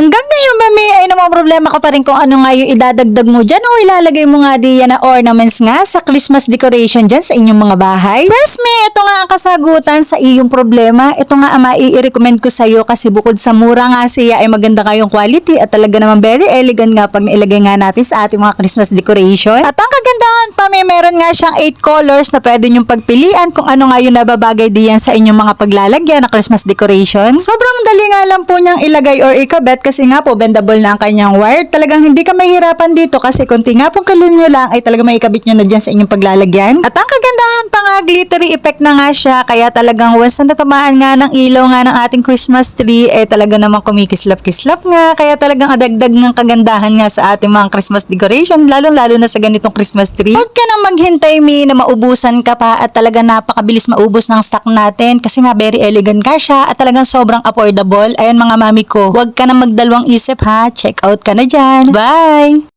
Hanggang ngayon, mami, ay namang problema ka pa rin kung ano nga yung idadagdag mo dyan o ilalagay mo nga diyan na ornaments nga sa Christmas decoration dyan sa inyong mga bahay. First, me, ito nga ang kasagutan sa iyong problema. Ito nga ang mai-recommend ko sa iyo kasi bukod sa mura nga siya ay maganda nga yung quality at talaga naman very elegant nga pag nailagay nga natin sa ating mga Christmas decoration. At ang kagandahan pa, may meron nga siyang 8 colors na pwede nyong pagpilian kung ano nga yung nababagay diyan sa inyong mga paglalagyan na Christmas decoration. Sobrang dali nga lang po niyang ilagay or ikabit kasi nga po bendable na ang kanyang wire. Talagang hindi ka mahirapan dito kasi konti nga pong kalil nyo lang ay talaga may ikabit nyo na dyan sa inyong paglalagyan. At ang nga, glittery effect na nga siya kaya talagang once na natamaan nga ng ilaw nga ng ating Christmas tree eh talaga namang kumikislap-kislap nga kaya talagang adagdag ng kagandahan nga sa ating mga Christmas decoration lalong-lalo na sa ganitong Christmas tree. Huwag ka nang maghintay mi na maubusan ka pa at talaga napakabilis maubos ng stock natin kasi nga very elegant ka siya at talagang sobrang affordable. Ayan mga mami ko, huwag ka na magdalawang isip ha. Check out ka na dyan. Bye!